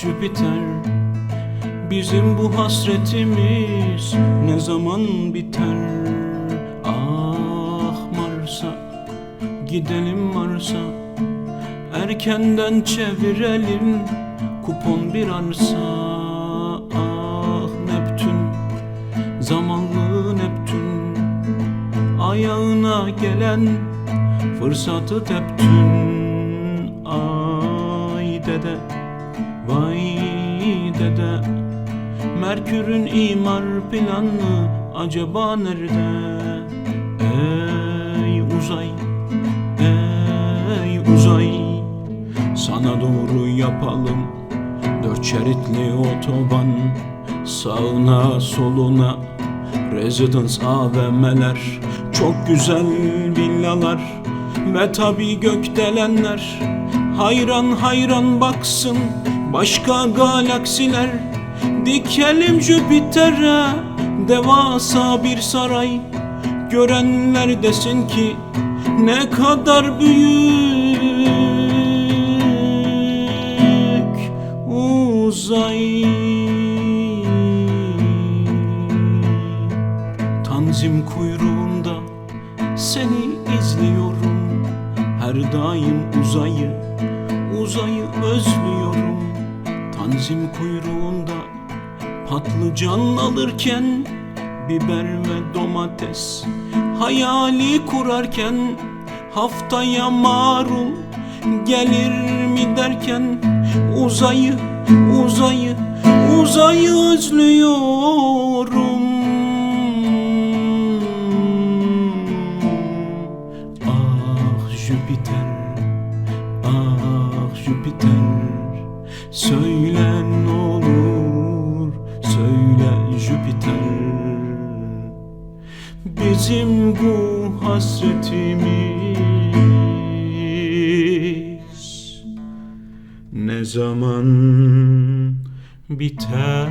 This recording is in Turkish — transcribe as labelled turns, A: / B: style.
A: Jüpiter. Bizim bu hasretimiz ne zaman biter? Ah Mars'a gidelim Mars'a. Erkenden çevirelim kupon bir arsa. Ah Neptün zamanlı Neptün. Ayağına gelen fırsatı teptün. Ay dede vay dede Merkür'ün imar planı acaba nerede? Ey uzay, ey uzay Sana doğru yapalım dört şeritli otoban Sağına soluna Residence AVM'ler Çok güzel villalar Ve tabi gökdelenler Hayran hayran baksın Başka galaksiler Dikelim Jüpiter'e Devasa bir saray. Görenler desin ki Ne kadar büyük Uzay. Tanzim kuyruğunda seni izliyorum. Her daim uzayı, uzayı özlüyorum Tanzim kuyruğunda patlıcan alırken Biber ve domates hayali kurarken Haftaya marul gelir mi derken Uzayı, uzayı, uzayı özlüyorum. Ah Jüpiter, Söyle ne olur, söyle Jüpiter. Bizim bu hasretimiz Ne zaman biter